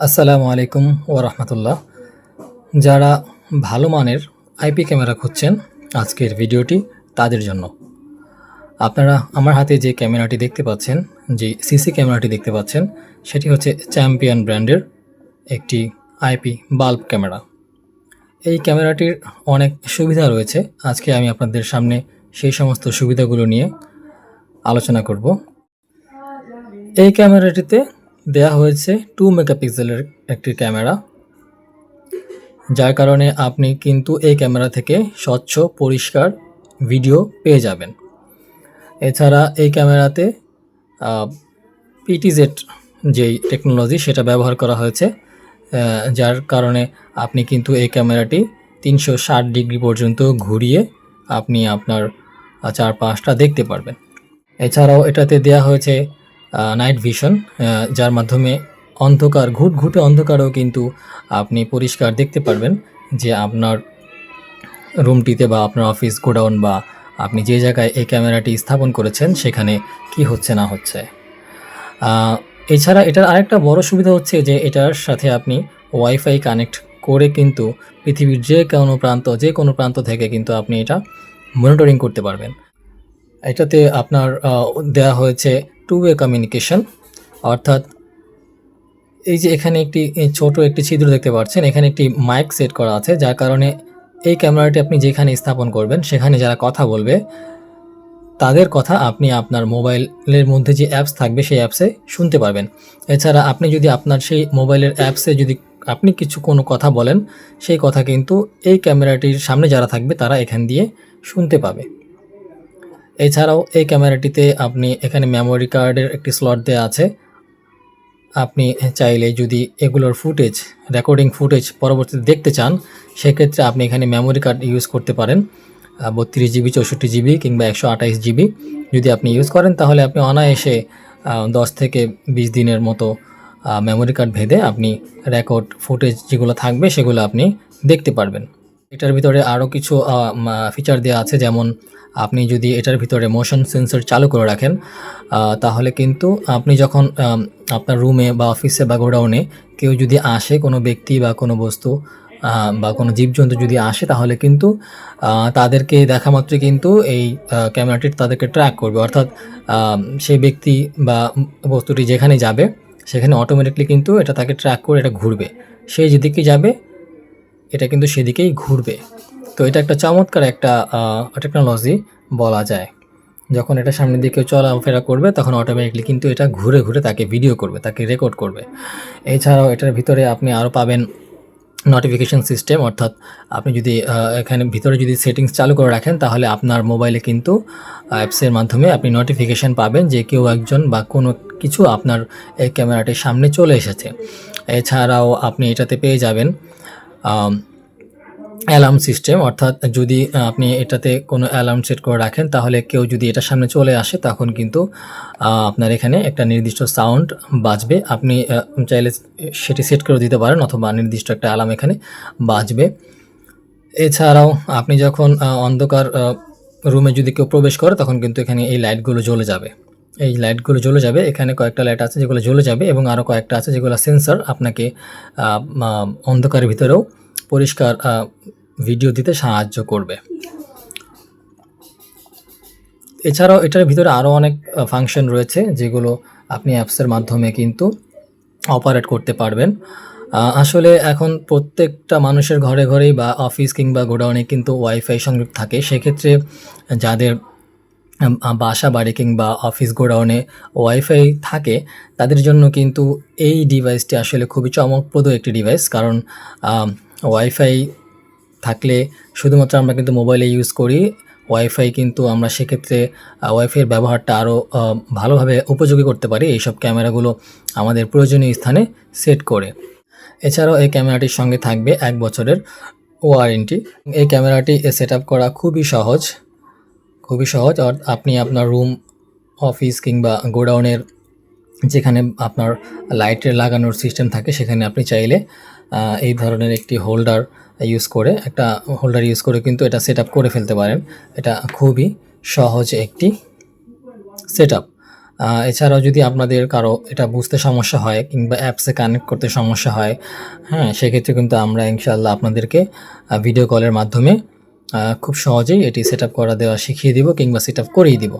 আসসালামু আলাইকুম ওরহমতুল্লাহ যারা ভালো মানের আইপি ক্যামেরা খুঁজছেন আজকের ভিডিওটি তাদের জন্য। আপনারা আমার হাতে যে ক্যামেরাটি দেখতে পাচ্ছেন, যে সিসি ক্যামেরাটি দেখতে পাচ্ছেন, সেটি হচ্ছে চ্যাম্পিয়ন ব্র্যান্ডের একটি আইপি বাল্ব ক্যামেরা। এই ক্যামেরাটির অনেক সুবিধা রয়েছে। আজকে আমি আপনাদের সামনে সেই সমস্ত সুবিধাগুলো নিয়ে আলোচনা করব। এই ক্যামেরাটিতে দেয়া হয়েছে টু মেগাপিক্সেলের একটি ক্যামেরা, যার কারণে আপনি কিন্তু এই ক্যামেরা থেকে স্বচ্ছ, পরিষ্কার ভিডিও পেয়ে যাবেন। এছাড়া এই ক্যামেরাতে পিটিজেড যেই টেকনোলজি সেটা ব্যবহার করা হয়েছে যার কারণে আপনি কিন্তু এই ক্যামেরাটি তিনশো ষাট ডিগ্রি পর্যন্ত ঘুরিয়ে আপনি আপনার চারপাশটা দেখতে পারবেন। এছাড়াও এটাতে দেয়া হয়েছে নাইট ভিশন যার মাধ্যমে অন্ধকার ঘুট ঘুটে অন্ধকারেও কিন্তু আপনি পরিষ্কার দেখতে পারবেন যে আপনার রুমটিতে বা আপনার অফিস গোডাউন বা আপনি যে জায়গায় এই ক্যামেরাটি স্থাপন করেছেন, সেখানে কি হচ্ছে, না হচ্ছে। এছাড়া এটার আরেকটা বড় সুবিধা হচ্ছে যে এটার সাথে আপনি ওয়াইফাই কানেক্ট করে কিন্তু পৃথিবীর যে কোনো প্রান্ত, যে কোনো প্রান্ত থেকে কিন্তু আপনি এটা মনিটরিং করতে পারবেন। এটাতে আপনার দেয়া হয়েছে টু ওয়ে কমিউনিকেশন অর্থাৎ এই যে এখানে একটি ছোট একটি ছিদ্র দেখতে পাচ্ছেন, এখানে একটি মাইক সেট করা আছে, যার কারণে এই ক্যামেরাটি আপনি যেখানে স্থাপন করবেন, সেখানে যারা কথা বলবে, তাদের কথা আপনি আপনার মোবাইলের মধ্যে যে অ্যাপস থাকবে, সেই অ্যাপসে শুনতে পারবেন। এছাড়া আপনি যদি আপনার সেই মোবাইলের অ্যাপসে যদি আপনি কিছু কোনো কথা বলেন, সেই কথা কিন্তু এই ক্যামেরাটির সামনে যারা থাকবে, তারা এখান দিয়ে শুনতে পাবে। এছাড়াও এই ক্যামেরাটিতে আপনি এখানে মেমোরি কার্ডের একটি স্লট দেওয়া আছে। আপনি চাইলে যদি এগুলোর ফুটেজ রেকর্ডিং ফুটেজ পরবর্তীতে দেখতে চান, সেক্ষেত্রে আপনি এখানে মেমোরি কার্ড ইউজ করতে পারেন বত্রিশ জিবি, চৌষট্টি জিবি কিংবা একশো আঠাইশ জিবি। যদি আপনি ইউজ করেন, তাহলে আপনি অনায়াসে দশ থেকে বিশ দিনের মতো মেমোরি কার্ড ভেদে আপনি রেকর্ড ফুটেজ যেগুলো থাকবে, সেগুলো আপনি দেখতে পারবেন। এটার ভিতরে আরও কিছু ফিচার দেওয়া আছে। যেমন, আপনি যদি এটার ভিতরে মোশন সেন্সর চালু করে রাখেন তাহলে কিন্তু আপনি যখন আপনার রুমে বা অফিসে বা গোডাউনে কেউ যদি আসে, কোনো ব্যক্তি বা কোনো বস্তু বা কোনো জীবজন্তু যদি আসে, তাহলে কিন্তু তাদেরকে দেখা মাত্রই কিন্তু এই ক্যামেরাটি তাদেরকে ট্র্যাক করবে। অর্থাৎ সেই ব্যক্তি বা বস্তুটি যেখানে যাবে, সেখানে অটোমেটিকলি কিন্তু এটা তাকে ট্র্যাক করে এটা ঘুরবে। সে যেদিকে যাবে এটা কিন্তু সেদিকেই ঘুরবে। তো এটা একটা চমৎকার একটা টেকনোলজি বলা যায়। যখন এটা সামনের দিকে চলাফেরা করবে, তখন অটোমেটিকলি কিন্তু এটা ঘুরে ঘুরে তাকে ভিডিও করবে, তাকে রেকর্ড করবে। এছাড়াও এটার ভিতরে আপনি আরও পাবেন নোটিফিকেশন সিস্টেম অর্থাৎ আপনি যদি এখানে ভিতরে যদি সেটিংস চালু করে রাখেন, তাহলে আপনার মোবাইলে কিন্তু অ্যাপসের মাধ্যমে আপনি নোটিফিকেশান পাবেন যে কেউ একজন বা কোনো কিছু আপনার এই ক্যামেরাটির সামনে চলে এসেছে। এছাড়াও আপনি এটাতে পেয়ে যাবেন অ্যালার্ম সিস্টেম অর্থাৎ যদি আপনি এটাতে কোনো অ্যালার্ম সেট করে রাখেন, তাহলে কেউ যদি এটার সামনে চলে আসে, তখন কিন্তু আপনার এখানে একটা নির্দিষ্ট সাউন্ড বাজবে। আপনি চাইলে সেটি সেট করে দিতে পারেন, অথবা নির্দিষ্ট একটা অ্যালার্ম এখানে বাজবে। এছাড়াও, আপনি যখন অন্ধকার রুমে যদি কেউ প্রবেশ করে, তখন কিন্তু এখানে এই লাইটগুলো জ্বলে যাবে। এই লাইটগুলো জ্বলে যাবে। এখানে কয়েকটা লাইট আছে যেগুলো জ্বলে যাবে এবং আরও কয়েকটা আছে যেগুলো সেন্সর আপনাকে অন্ধকারের ভিতরেও পরিষ্কার ভিডিও দিতে সাহায্য করবে। এছাড়াও এটার ভিতরে আরও অনেক ফাংশন রয়েছে যেগুলো আপনি অ্যাপসের মাধ্যমে কিন্তু অপারেট করতে পারবেন। আসলে এখন প্রত্যেকটা মানুষের ঘরে ঘরেই বা অফিস কিংবা গোডাউনে কিন্তু ওয়াইফাই সংযোগ থাকে। সেক্ষেত্রে যাদের বাসা বাড়ি কিংবা অফিস গোডাউনে ওয়াইফাই থাকে, তাদের জন্য কিন্তু এই ডিভাইসটি আসলে খুবই চমকপ্রদ একটি ডিভাইস কারণ ওয়াইফাই থাকলে শুধুমাত্র আমরা কিন্তু মোবাইলে ইউজ করি ওয়াইফাই কিন্তু আমরা সেক্ষেত্রে ওয়াইফাইয়ের ব্যবহারটা আরও ভালোভাবে উপযোগী করতে পারি এইসব ক্যামেরাগুলো আমাদের প্রয়োজনীয় স্থানে সেট করে। এছাড়াও এই ক্যামেরাটির সঙ্গে থাকবে এক বছরের ওয়ারেন্টি এই ক্যামেরাটি সেট করা খুবই সহজ। খুবই সহজ। আর আপনি আপনার রুম, অফিস কিংবা গোডাউনের যেখানে আপনার লাইটের লাগানোর সিস্টেম থাকে, সেখানে আপনি চাইলে এই ধরনের একটি হোল্ডার ইউজ করে, একটা হোল্ডার ইউজ করে কিন্তু এটা সেট করে ফেলতে পারেন। এটা খুবই সহজ একটি সেট এছাড়াও যদি আপনাদের কারও এটা বুঝতে সমস্যা হয় কিংবা অ্যাপসে কানেক্ট করতে সমস্যা হয় হ্যাঁ সেক্ষেত্রে কিন্তু আমরা ইনশাল্লাহ আপনাদেরকে ভিডিও কলের মাধ্যমে খুব সহজেই এটি সেট করা দেওয়া শিখিয়ে দিব কিংবা সেট করেই দিব।